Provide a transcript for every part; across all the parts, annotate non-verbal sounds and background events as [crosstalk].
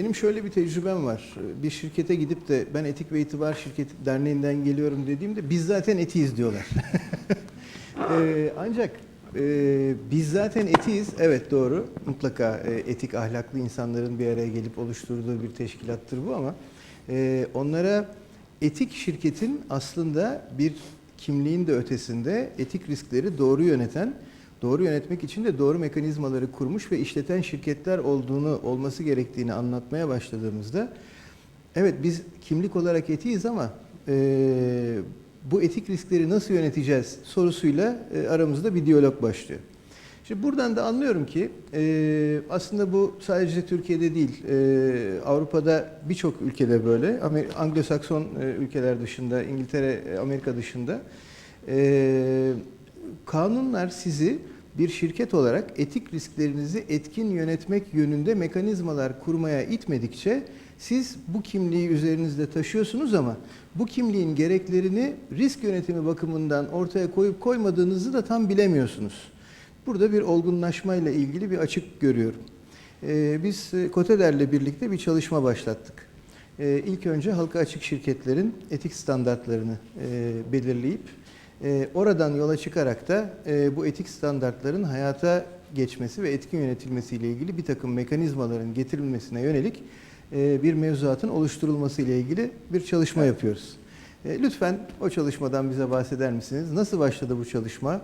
Benim şöyle bir tecrübem var. Bir şirkete gidip de ben Etik ve İtibar Şirket Derneği'nden geliyorum dediğimde biz zaten etiyiz diyorlar. [laughs] Ee, ancak e, biz zaten etiyiz. Evet doğru. Mutlaka e, etik ahlaklı insanların bir araya gelip oluşturduğu bir teşkilattır bu ama e, onlara etik şirketin aslında bir kimliğin de ötesinde etik riskleri doğru yöneten doğru yönetmek için de doğru mekanizmaları kurmuş ve işleten şirketler olduğunu olması gerektiğini anlatmaya başladığımızda evet biz kimlik olarak etiyiz ama e, bu etik riskleri nasıl yöneteceğiz sorusuyla e, aramızda bir diyalog başlıyor. Şimdi buradan da anlıyorum ki e, aslında bu sadece Türkiye'de değil, e, Avrupa'da birçok ülkede böyle, Anglo-Sakson e, ülkeler dışında, İngiltere, e, Amerika dışında e, kanunlar sizi bir şirket olarak etik risklerinizi etkin yönetmek yönünde mekanizmalar kurmaya itmedikçe siz bu kimliği üzerinizde taşıyorsunuz ama bu kimliğin gereklerini risk yönetimi bakımından ortaya koyup koymadığınızı da tam bilemiyorsunuz. Burada bir olgunlaşmayla ilgili bir açık görüyorum. Ee, biz e, Koteder'le birlikte bir çalışma başlattık. Ee, ilk önce halka açık şirketlerin etik standartlarını e, belirleyip e, oradan yola çıkarak da e, bu etik standartların hayata geçmesi ve etkin yönetilmesiyle ilgili bir takım mekanizmaların getirilmesine yönelik e, bir mevzuatın oluşturulması ile ilgili bir çalışma yapıyoruz. E, Lütfen o çalışmadan bize bahseder misiniz? Nasıl başladı bu çalışma?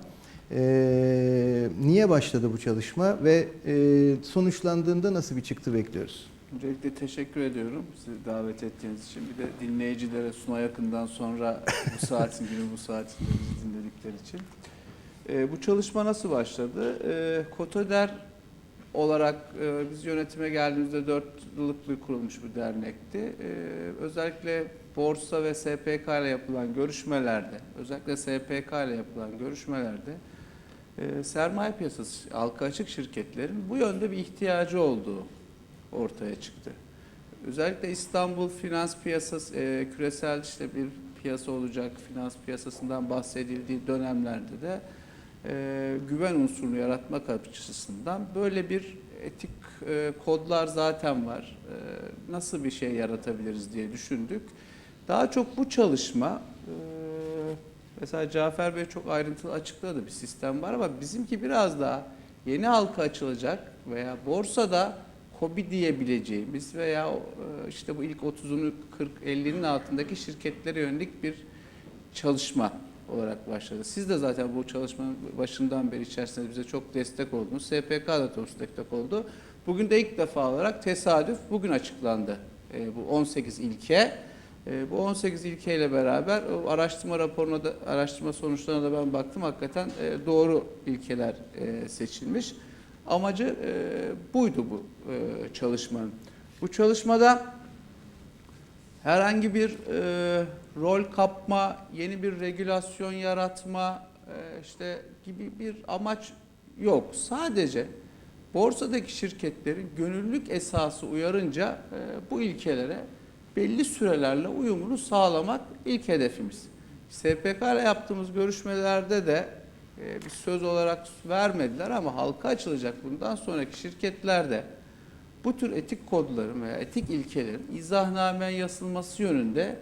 E, niye başladı bu çalışma ve e, sonuçlandığında nasıl bir çıktı bekliyoruz? Öncelikle teşekkür ediyorum sizi davet ettiğiniz için. Bir de dinleyicilere Suna Yakın'dan sonra [laughs] bu saatin günü bu saatinde bizi dinledikleri için. Ee, bu çalışma nasıl başladı? Ee, Kotoder olarak e, biz yönetime geldiğimizde 4 yıllık bir kurulmuş bir dernekti. Ee, özellikle borsa ve SPK ile yapılan görüşmelerde, özellikle SPK ile yapılan görüşmelerde e, sermaye piyasası, halka açık şirketlerin bu yönde bir ihtiyacı olduğu ortaya çıktı. Özellikle İstanbul finans piyasası, e, küresel işte bir piyasa olacak finans piyasasından bahsedildiği dönemlerde de e, güven unsurunu yaratmak açısından böyle bir etik e, kodlar zaten var. E, nasıl bir şey yaratabiliriz diye düşündük. Daha çok bu çalışma e, mesela Cafer Bey çok ayrıntılı açıkladı bir sistem var ama bizimki biraz daha yeni halka açılacak veya borsada kobi diyebileceğimiz veya e, işte bu ilk 30'unu 40 50'nin altındaki şirketlere yönelik bir çalışma olarak başladı. Siz de zaten bu çalışmanın başından beri içerisinde bize çok destek oldunuz. SPK da çok destek oldu. Bugün de ilk defa olarak tesadüf bugün açıklandı e, bu 18 ilke. E, bu 18 ilkeyle beraber o araştırma raporuna da araştırma sonuçlarına da ben baktım hakikaten e, doğru ilkeler e, seçilmiş. Amacı e, buydu bu e, çalışmanın. Bu çalışmada herhangi bir e, rol kapma, yeni bir regülasyon yaratma e, işte gibi bir amaç yok. Sadece borsadaki şirketlerin gönüllülük esası uyarınca e, bu ilkelere belli sürelerle uyumunu sağlamak ilk hedefimiz. SPK ile yaptığımız görüşmelerde de e, bir söz olarak vermediler ama halka açılacak bundan sonraki şirketlerde bu tür etik kodların veya etik ilkelerin izahname yazılması yönünde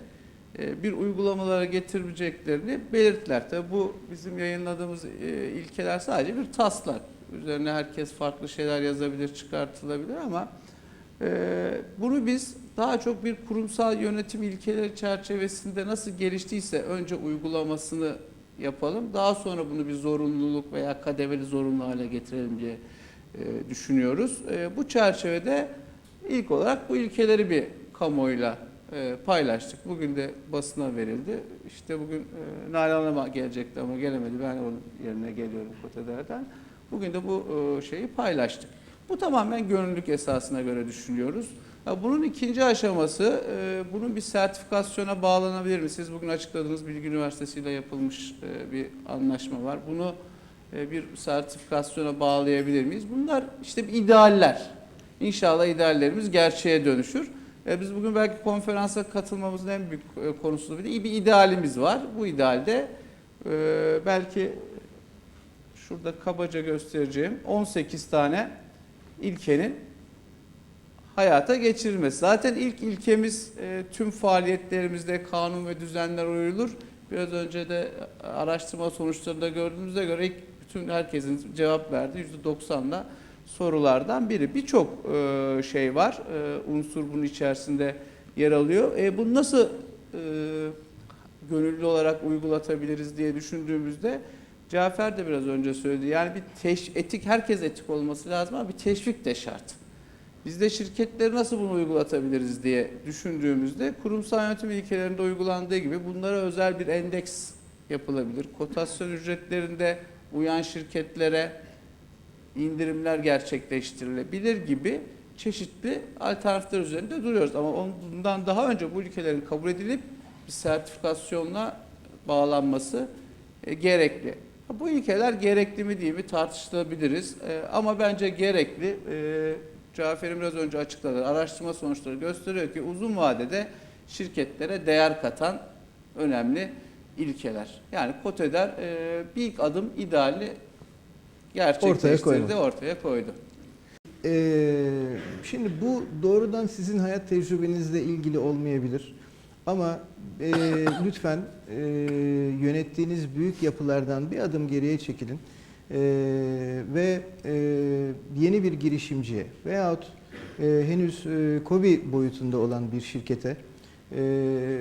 e, bir uygulamalara getireceklerini belirttiler. Tabi bu bizim yayınladığımız e, ilkeler sadece bir taslak. Üzerine herkes farklı şeyler yazabilir, çıkartılabilir ama e, bunu biz daha çok bir kurumsal yönetim ilkeleri çerçevesinde nasıl geliştiyse önce uygulamasını yapalım. Daha sonra bunu bir zorunluluk veya kademeli zorunlu hale getirelim diye e, düşünüyoruz. E, bu çerçevede ilk olarak bu ilkeleri bir kamuoyuyla e, paylaştık. Bugün de basına verildi. İşte bugün e, Nalan Hanım gelecekti ama gelemedi. Ben onun yerine geliyorum Kotader'den. Bugün de bu e, şeyi paylaştık. Bu tamamen gönüllülük esasına göre düşünüyoruz. Bunun ikinci aşaması, e, bunun bir sertifikasyona bağlanabilir mi? Siz bugün açıkladığınız Bilgi Üniversitesi ile yapılmış e, bir anlaşma var. Bunu e, bir sertifikasyona bağlayabilir miyiz? Bunlar işte idealler. İnşallah ideallerimiz gerçeğe dönüşür. Biz bugün belki konferansa katılmamızın en büyük konusu bir bir idealimiz var. Bu idealde belki şurada kabaca göstereceğim 18 tane ilkenin hayata geçirilmesi. Zaten ilk ilkemiz e, tüm faaliyetlerimizde kanun ve düzenler uyulur. Biraz önce de araştırma sonuçlarında gördüğümüze göre ilk bütün herkesin cevap verdiği %90'la sorulardan biri. Birçok e, şey var, e, unsur bunun içerisinde yer alıyor. E, bunu nasıl e, gönüllü olarak uygulatabiliriz diye düşündüğümüzde Cafer de biraz önce söyledi. Yani bir teş, etik, herkes etik olması lazım ama bir teşvik de şart. Biz de şirketleri nasıl bunu uygulatabiliriz diye düşündüğümüzde kurumsal yönetim ilkelerinde uygulandığı gibi bunlara özel bir endeks yapılabilir. Kotasyon ücretlerinde uyan şirketlere indirimler gerçekleştirilebilir gibi çeşitli alternatifler üzerinde duruyoruz. Ama bundan daha önce bu ülkelerin kabul edilip bir sertifikasyonla bağlanması e, gerekli. Bu ilkeler gerekli mi değil mi tartışılabiliriz. E, ama bence gerekli. Cafer'in biraz önce açıkladı. Araştırma sonuçları gösteriyor ki uzun vadede şirketlere değer katan önemli ilkeler. Yani Kote'der e, bir ilk adım ideali gerçekleştirdi, koydu. ortaya koydu. Ee, şimdi bu doğrudan sizin hayat tecrübenizle ilgili olmayabilir. Ama e, lütfen e, yönettiğiniz büyük yapılardan bir adım geriye çekilin. E, ve e, yeni bir girişimciye veyahut e, henüz e, KOBİ boyutunda olan bir şirkete e,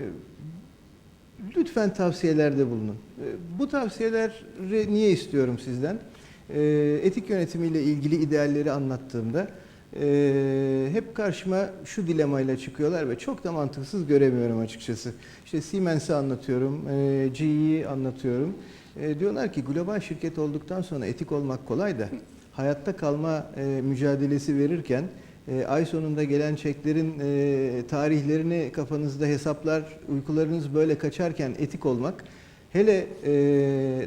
lütfen tavsiyelerde bulunun. E, bu tavsiyeleri niye istiyorum sizden? E, etik yönetimiyle ilgili idealleri anlattığımda e, hep karşıma şu dilemayla çıkıyorlar ve çok da mantıksız göremiyorum açıkçası. İşte Siemens'i anlatıyorum, e, GE'yi anlatıyorum. E, diyorlar ki global şirket olduktan sonra etik olmak kolay da [laughs] hayatta kalma e, mücadelesi verirken e, ay sonunda gelen çeklerin e, tarihlerini kafanızda hesaplar, uykularınız böyle kaçarken etik olmak, hele e,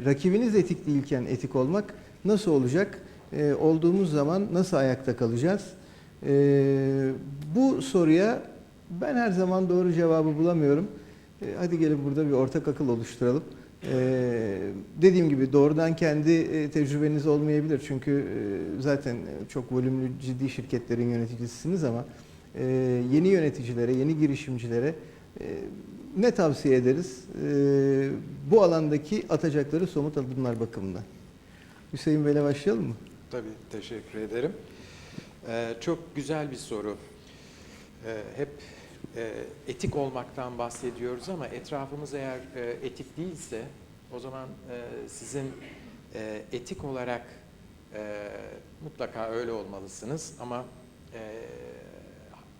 rakibiniz etik değilken etik olmak nasıl olacak? E, olduğumuz zaman nasıl ayakta kalacağız? E, bu soruya ben her zaman doğru cevabı bulamıyorum. E, hadi gelin burada bir ortak akıl oluşturalım. Ee, dediğim gibi doğrudan kendi e, tecrübeniz olmayabilir çünkü e, zaten çok volümlü ciddi şirketlerin yöneticisiniz ama e, yeni yöneticilere, yeni girişimcilere ne tavsiye ederiz? Bu alandaki atacakları somut adımlar bakımından. Hüseyin Bey'le başlayalım mı? Tabii, teşekkür ederim. Çok güzel bir soru. Hep e, etik olmaktan bahsediyoruz ama etrafımız eğer e, etik değilse o zaman e, sizin etik olarak mutlaka öyle olmalısınız ama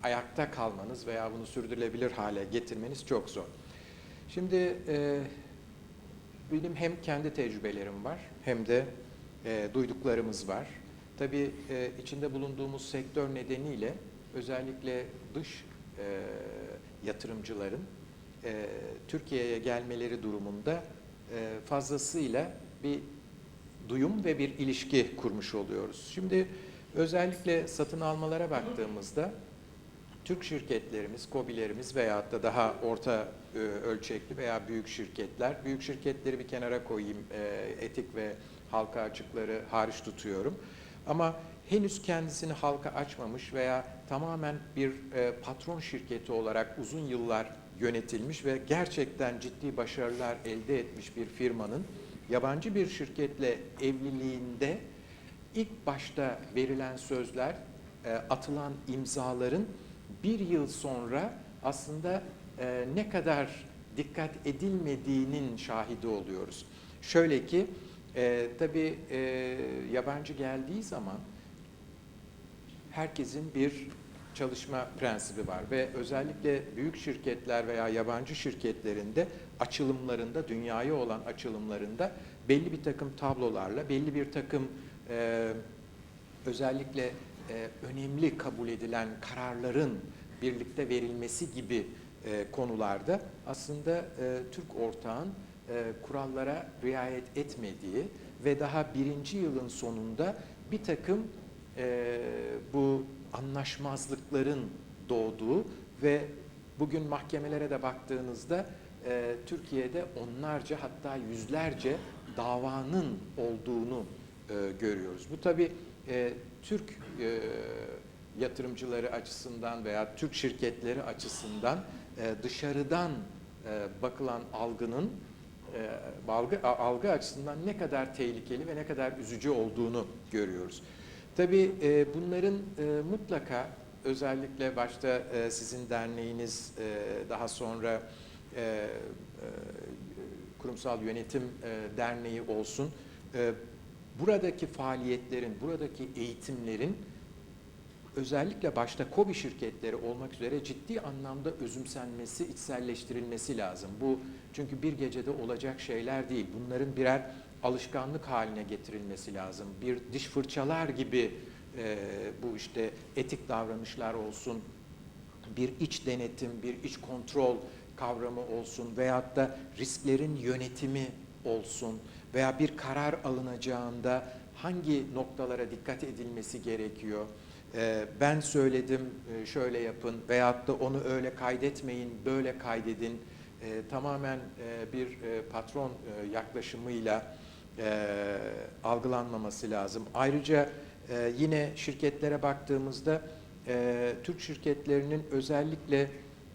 ayakta kalmanız veya bunu sürdürülebilir hale getirmeniz çok zor. Şimdi benim hem kendi tecrübelerim var hem de duyduklarımız var. Tabii içinde bulunduğumuz sektör nedeniyle özellikle dış e, yatırımcıların e, Türkiye'ye gelmeleri durumunda e, fazlasıyla bir duyum ve bir ilişki kurmuş oluyoruz. Şimdi özellikle satın almalara baktığımızda Türk şirketlerimiz, KOBİ'lerimiz veyahut da daha orta e, ölçekli veya büyük şirketler, büyük şirketleri bir kenara koyayım, e, etik ve halka açıkları hariç tutuyorum. Ama henüz kendisini halka açmamış veya tamamen bir e, patron şirketi olarak uzun yıllar yönetilmiş ve gerçekten ciddi başarılar elde etmiş bir firmanın yabancı bir şirketle evliliğinde ilk başta verilen sözler, e, atılan imzaların bir yıl sonra aslında e, ne kadar dikkat edilmediğinin şahidi oluyoruz. Şöyle ki, e, tabii e, yabancı geldiği zaman herkesin bir çalışma prensibi var ve özellikle büyük şirketler veya yabancı şirketlerinde açılımlarında, dünyaya olan açılımlarında belli bir takım tablolarla, belli bir takım e, özellikle e, önemli kabul edilen kararların birlikte verilmesi gibi e, konularda aslında e, Türk ortağın e, kurallara riayet etmediği ve daha birinci yılın sonunda bir takım e, bu anlaşmazlıkların doğduğu ve bugün mahkemelere de baktığınızda e, Türkiye'de onlarca hatta yüzlerce davanın olduğunu e, görüyoruz. Bu tabi e, Türk e, yatırımcıları açısından veya Türk şirketleri açısından e, dışarıdan e, bakılan algının e, algı, algı açısından ne kadar tehlikeli ve ne kadar üzücü olduğunu görüyoruz. Tabii e, bunların e, mutlaka özellikle başta e, sizin derneğiniz e, daha sonra e, e, kurumsal yönetim e, derneği olsun e, buradaki faaliyetlerin, buradaki eğitimlerin özellikle başta KOBİ şirketleri olmak üzere ciddi anlamda özümsenmesi, içselleştirilmesi lazım. Bu çünkü bir gecede olacak şeyler değil. Bunların birer alışkanlık haline getirilmesi lazım. Bir diş fırçalar gibi e, bu işte etik davranışlar olsun, bir iç denetim, bir iç kontrol kavramı olsun veyahut da risklerin yönetimi olsun veya bir karar alınacağında hangi noktalara dikkat edilmesi gerekiyor? Ee, ben söyledim e, şöyle yapın veyahut da onu öyle kaydetmeyin, böyle kaydedin. Ee, tamamen e, bir e, patron e, yaklaşımıyla e, algılanmaması lazım. Ayrıca e, yine şirketlere baktığımızda e, Türk şirketlerinin özellikle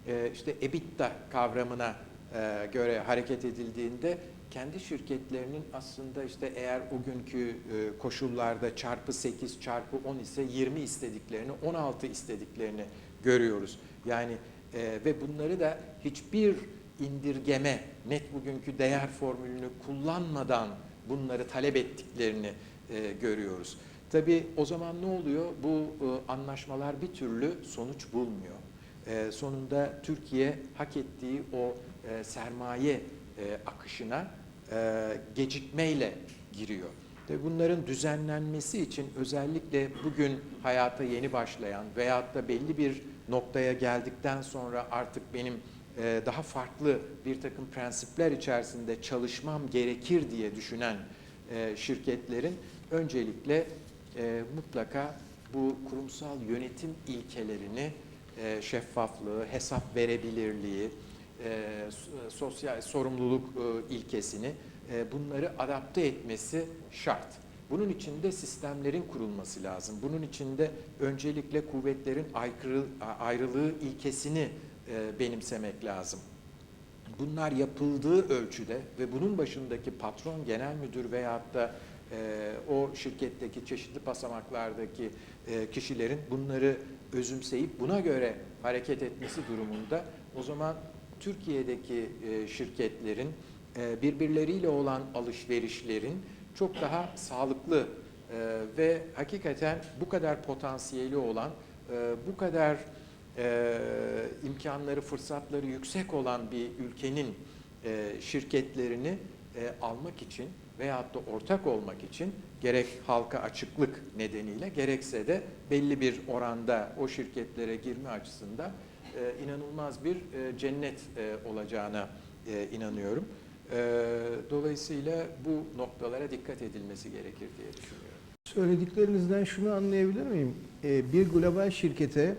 e, işte EBITDA kavramına e, göre hareket edildiğinde kendi şirketlerinin aslında işte eğer o günkü e, koşullarda çarpı 8 çarpı 10 ise 20 istediklerini 16 istediklerini görüyoruz. Yani e, ve bunları da hiçbir indirgeme net bugünkü değer formülünü kullanmadan bunları talep ettiklerini e, görüyoruz. Tabii o zaman ne oluyor? Bu e, anlaşmalar bir türlü sonuç bulmuyor. E, sonunda Türkiye hak ettiği o e, sermaye e, akışına e, gecikmeyle giriyor. Tabii bunların düzenlenmesi için özellikle bugün hayata yeni başlayan veyahut da belli bir noktaya geldikten sonra artık benim daha farklı bir takım prensipler içerisinde çalışmam gerekir diye düşünen e, şirketlerin öncelikle e, mutlaka bu kurumsal yönetim ilkelerini, e, şeffaflığı, hesap verebilirliği, e, sosyal sorumluluk e, ilkesini e, bunları adapte etmesi şart. Bunun için de sistemlerin kurulması lazım. Bunun için de öncelikle kuvvetlerin ayrılığı ilkesini e, benimsemek lazım. Bunlar yapıldığı ölçüde ve bunun başındaki patron, genel müdür veyahut da e, o şirketteki çeşitli basamaklardaki e, kişilerin bunları özümseyip buna göre hareket etmesi durumunda o zaman Türkiye'deki e, şirketlerin e, birbirleriyle olan alışverişlerin çok daha sağlıklı e, ve hakikaten bu kadar potansiyeli olan, e, bu kadar e, imkanları, fırsatları yüksek olan bir ülkenin e, şirketlerini e, almak için veyahut da ortak olmak için gerek halka açıklık nedeniyle gerekse de belli bir oranda o şirketlere girme açısından e, inanılmaz bir e, cennet e, olacağına e, inanıyorum. E, dolayısıyla bu noktalara dikkat edilmesi gerekir diye düşünüyorum. Söylediklerinizden şunu anlayabilir miyim? Ee, Bir global şirkete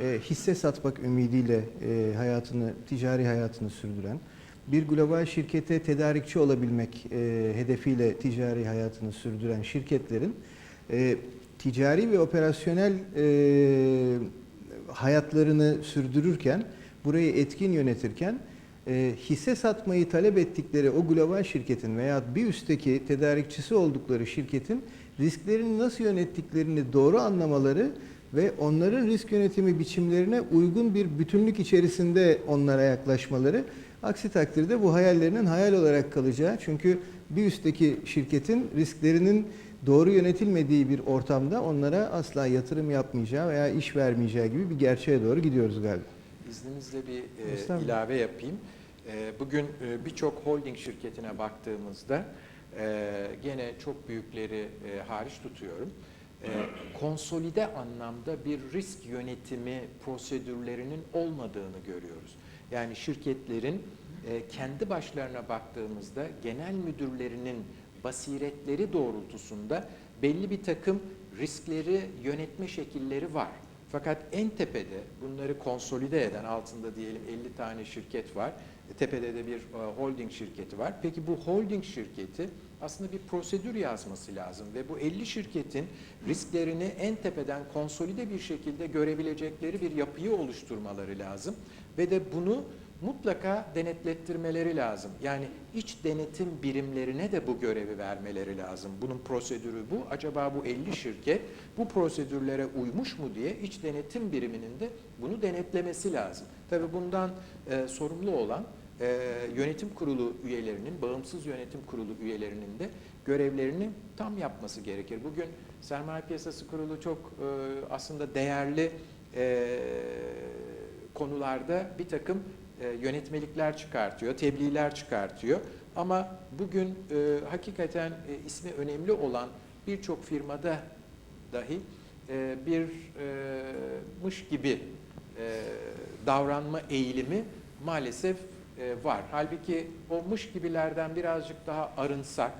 e, hisse satmak ümidiyle e, hayatını, ticari hayatını sürdüren, bir global şirkete tedarikçi olabilmek e, hedefiyle ticari hayatını sürdüren şirketlerin e, ticari ve operasyonel e, hayatlarını sürdürürken, burayı etkin yönetirken e, hisse satmayı talep ettikleri o global şirketin veya bir üstteki tedarikçisi oldukları şirketin risklerini nasıl yönettiklerini doğru anlamaları ve onların risk yönetimi biçimlerine uygun bir bütünlük içerisinde onlara yaklaşmaları. Aksi takdirde bu hayallerinin hayal olarak kalacağı. Çünkü bir üstteki şirketin risklerinin doğru yönetilmediği bir ortamda onlara asla yatırım yapmayacağı veya iş vermeyeceği gibi bir gerçeğe doğru gidiyoruz galiba. İzninizle bir e, ilave yapayım. E, bugün e, birçok holding şirketine baktığımızda e, gene çok büyükleri e, hariç tutuyorum. E, konsolide anlamda bir risk yönetimi prosedürlerinin olmadığını görüyoruz. Yani şirketlerin e, kendi başlarına baktığımızda genel müdürlerinin basiretleri doğrultusunda belli bir takım riskleri yönetme şekilleri var. Fakat en tepede bunları konsolide eden altında diyelim 50 tane şirket var. E, Tepede de bir e, holding şirketi var. Peki bu holding şirketi aslında bir prosedür yazması lazım ve bu 50 şirketin risklerini en tepeden konsolide bir şekilde görebilecekleri bir yapıyı oluşturmaları lazım ve de bunu mutlaka denetlettirmeleri lazım. Yani iç denetim birimlerine de bu görevi vermeleri lazım. Bunun prosedürü bu. Acaba bu 50 şirket bu prosedürlere uymuş mu diye iç denetim biriminin de bunu denetlemesi lazım. Tabii bundan e, sorumlu olan e, yönetim kurulu üyelerinin, bağımsız yönetim kurulu üyelerinin de görevlerini tam yapması gerekir. Bugün Sermaye Piyasası Kurulu çok e, aslında değerli e, konularda bir takım e, yönetmelikler çıkartıyor, tebliğler çıkartıyor. Ama bugün e, hakikaten e, ismi önemli olan birçok firmada dahi e, bir e, mış gibi e, davranma eğilimi maalesef e, var. Halbuki o mış gibilerden birazcık daha arınsak,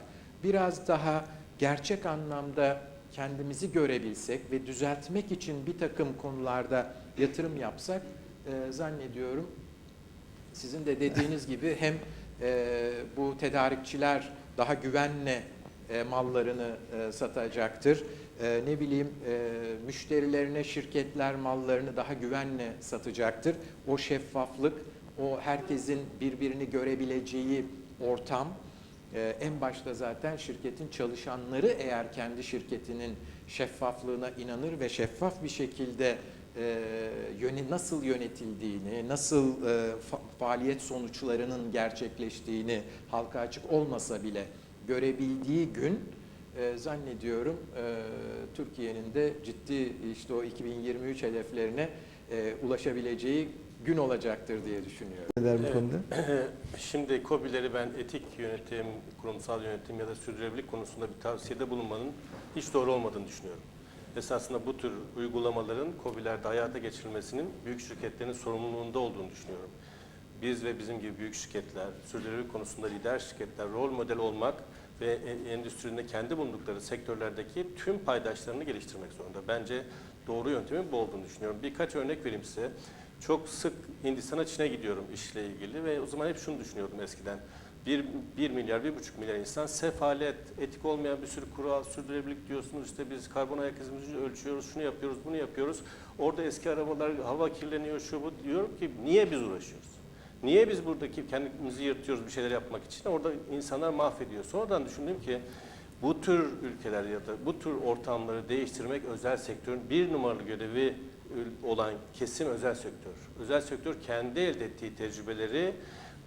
biraz daha gerçek anlamda kendimizi görebilsek ve düzeltmek için bir takım konularda yatırım yapsak e, zannediyorum sizin de dediğiniz gibi hem e, bu tedarikçiler daha güvenle e, mallarını e, satacaktır. E, ne bileyim e, müşterilerine şirketler mallarını daha güvenle satacaktır. O şeffaflık, o herkesin birbirini görebileceği ortam e, en başta zaten şirketin çalışanları eğer kendi şirketinin şeffaflığına inanır ve şeffaf bir şekilde e, yöne, nasıl yönetildiğini, nasıl e, fa- faaliyet sonuçlarının gerçekleştiğini halka açık olmasa bile görebildiği gün e, zannediyorum e, Türkiye'nin de ciddi işte o 2023 hedeflerine e, ulaşabileceği gün olacaktır diye düşünüyorum. Ne der bu konuda? [clears throat] Şimdi COBİ'leri ben etik yönetim, kurumsal yönetim ya da sürdürülebilirlik konusunda bir tavsiyede bulunmanın hiç doğru olmadığını düşünüyorum. Esasında bu tür uygulamaların COBİ'lerde hayata geçirilmesinin büyük şirketlerin sorumluluğunda olduğunu düşünüyorum. Biz ve bizim gibi büyük şirketler, sürdürülebilirlik konusunda lider şirketler, rol model olmak ve e- endüstrinin kendi bulundukları sektörlerdeki tüm paydaşlarını geliştirmek zorunda. Bence doğru yöntemin bu olduğunu düşünüyorum. Birkaç örnek vereyim size. Çok sık Hindistan'a, Çin'e gidiyorum işle ilgili ve o zaman hep şunu düşünüyordum eskiden. 1, 1 milyar, 1,5 milyar insan sefalet, etik olmayan bir sürü kural, sürdürülebilirlik diyorsunuz. İşte biz karbon ayak izimizi ölçüyoruz, şunu yapıyoruz, bunu yapıyoruz. Orada eski arabalar, hava kirleniyor, şu bu. Diyorum ki niye biz uğraşıyoruz? Niye biz buradaki kendimizi yırtıyoruz bir şeyler yapmak için? Orada insanlar mahvediyor. Sonradan düşündüm ki bu tür ülkeler ya da bu tür ortamları değiştirmek özel sektörün bir numaralı görevi olan kesim özel sektör. Özel sektör kendi elde ettiği tecrübeleri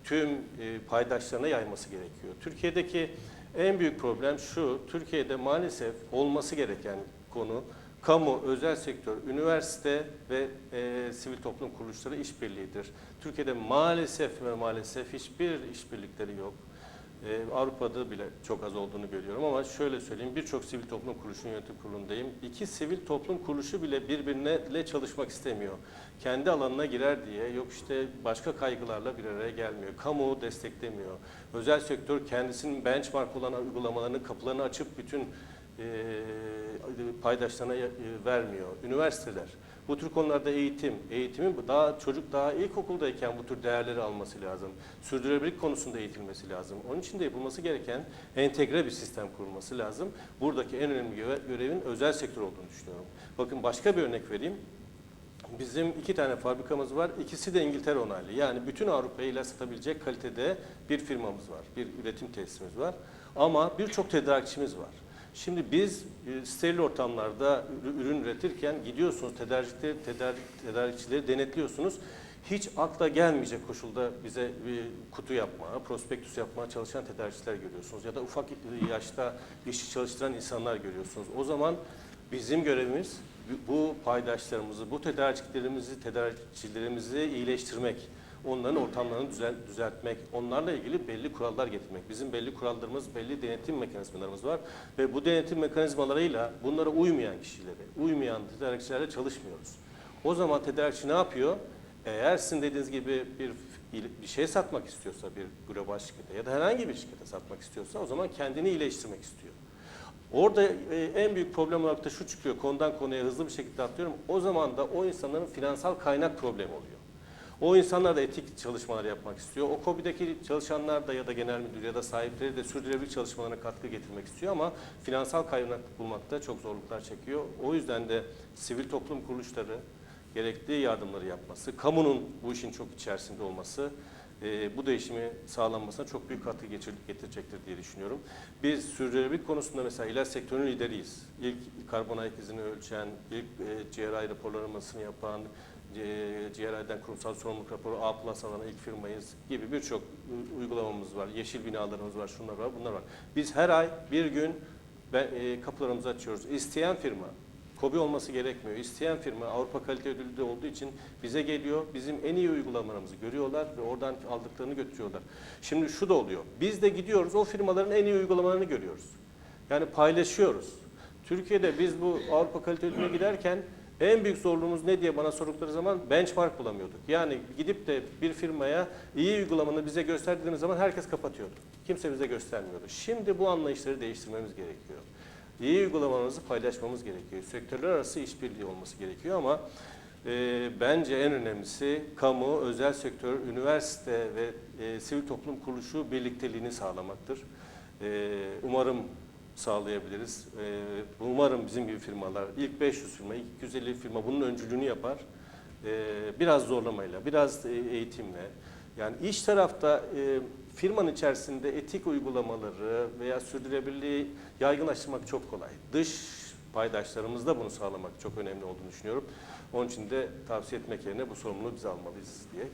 tüm e, paydaşlarına yayması gerekiyor. Türkiye'deki en büyük problem şu, Türkiye'de maalesef olması gereken konu kamu, özel sektör, üniversite ve e, sivil toplum kuruluşları işbirliğidir. Türkiye'de maalesef ve maalesef hiçbir işbirlikleri yok. Ee, Avrupa'da bile çok az olduğunu görüyorum ama şöyle söyleyeyim birçok sivil toplum kuruluşunun yönetim kurulundayım. İki sivil toplum kuruluşu bile birbirine çalışmak istemiyor. Kendi alanına girer diye yok işte başka kaygılarla bir araya gelmiyor. Kamu desteklemiyor. Özel sektör kendisinin benchmark olan uygulamalarını kapılarını açıp bütün e, paydaşlarına e, vermiyor. Üniversiteler. Bu tür konularda eğitim, eğitimin daha çocuk daha ilkokuldayken bu tür değerleri alması lazım. Sürdürülebilirlik konusunda eğitilmesi lazım. Onun için de yapılması gereken entegre bir sistem kurulması lazım. Buradaki en önemli göre- görevin özel sektör olduğunu düşünüyorum. Bakın başka bir örnek vereyim. Bizim iki tane fabrikamız var. İkisi de İngiltere onaylı. Yani bütün Avrupa'ya ilaç satabilecek kalitede bir firmamız var. Bir üretim tesisimiz var. Ama birçok tedarikçimiz var. Şimdi biz e, steril ortamlarda ürü- ürün üretirken gidiyorsunuz tedarikçileri, tedarik, tedarikçileri denetliyorsunuz. Hiç akla gelmeyecek koşulda bize bir kutu yapma, prospektüs yapmaya çalışan tedarikçiler görüyorsunuz. Ya da ufak yaşta işçi çalıştıran insanlar görüyorsunuz. O zaman bizim görevimiz bu paydaşlarımızı, bu tedarikçilerimizi, tedarikçilerimizi iyileştirmek, onların ortamlarını düzel- düzeltmek, onlarla ilgili belli kurallar getirmek. Bizim belli kurallarımız, belli denetim mekanizmalarımız var ve bu denetim mekanizmalarıyla bunlara uymayan kişileri, uymayan tedarikçilerle çalışmıyoruz. O zaman tedarikçi ne yapıyor? Eğer sizin dediğiniz gibi bir bir şey satmak istiyorsa bir global şirkete ya da herhangi bir şirkete satmak istiyorsa o zaman kendini iyileştirmek istiyor. Orada e, en büyük problem olarak da şu çıkıyor. Konudan konuya hızlı bir şekilde atlıyorum. O zaman da o insanların finansal kaynak problemi oluyor. O insanlar da etik çalışmalar yapmak istiyor. O KOBİ'deki çalışanlar da ya da genel müdür ya da sahipleri de sürdürülebilir çalışmalarına katkı getirmek istiyor ama finansal kaynak bulmakta çok zorluklar çekiyor. O yüzden de sivil toplum kuruluşları gerekli yardımları yapması, kamunun bu işin çok içerisinde olması e, bu değişimi sağlanmasına çok büyük katkı getirecektir diye düşünüyorum. Biz sürdürülebilirlik konusunda mesela ilaç sektörünün lideriyiz. İlk karbon ayak izini ölçen, ilk e, GRI raporlamasını yapan, C- GRI'den kurumsal sorumluluk raporu A plus alan ilk firmayız gibi birçok uygulamamız var. Yeşil binalarımız var, şunlar var, bunlar var. Biz her ay bir gün e, kapılarımızı açıyoruz. İsteyen firma, KOBİ olması gerekmiyor. İsteyen firma Avrupa Kalite Ödülü de olduğu için bize geliyor. Bizim en iyi uygulamalarımızı görüyorlar ve oradan aldıklarını götürüyorlar. Şimdi şu da oluyor. Biz de gidiyoruz o firmaların en iyi uygulamalarını görüyoruz. Yani paylaşıyoruz. Türkiye'de biz bu Avrupa Kalite Ödülü'ne giderken en büyük zorluğumuz ne diye bana sordukları zaman benchmark bulamıyorduk. Yani gidip de bir firmaya iyi uygulamanı bize gösterdiğimiz zaman herkes kapatıyordu. Kimse bize göstermiyordu. Şimdi bu anlayışları değiştirmemiz gerekiyor. İyi uygulamalarımızı paylaşmamız gerekiyor. Sektörler arası işbirliği olması gerekiyor ama e, bence en önemlisi kamu, özel sektör, üniversite ve e, sivil toplum kuruluşu birlikteliğini sağlamaktır. E, umarım sağlayabiliriz. E, umarım bizim gibi firmalar, ilk 500 firma, ilk 250 firma bunun öncülüğünü yapar. E, biraz zorlamayla, biraz e, eğitimle. Yani iş tarafta e, firmanın içerisinde etik uygulamaları veya sürdürülebilirliği yaygınlaştırmak çok kolay. Dış paydaşlarımızda bunu sağlamak çok önemli olduğunu düşünüyorum. Onun için de tavsiye etmek yerine bu sorumluluğu biz almalıyız diye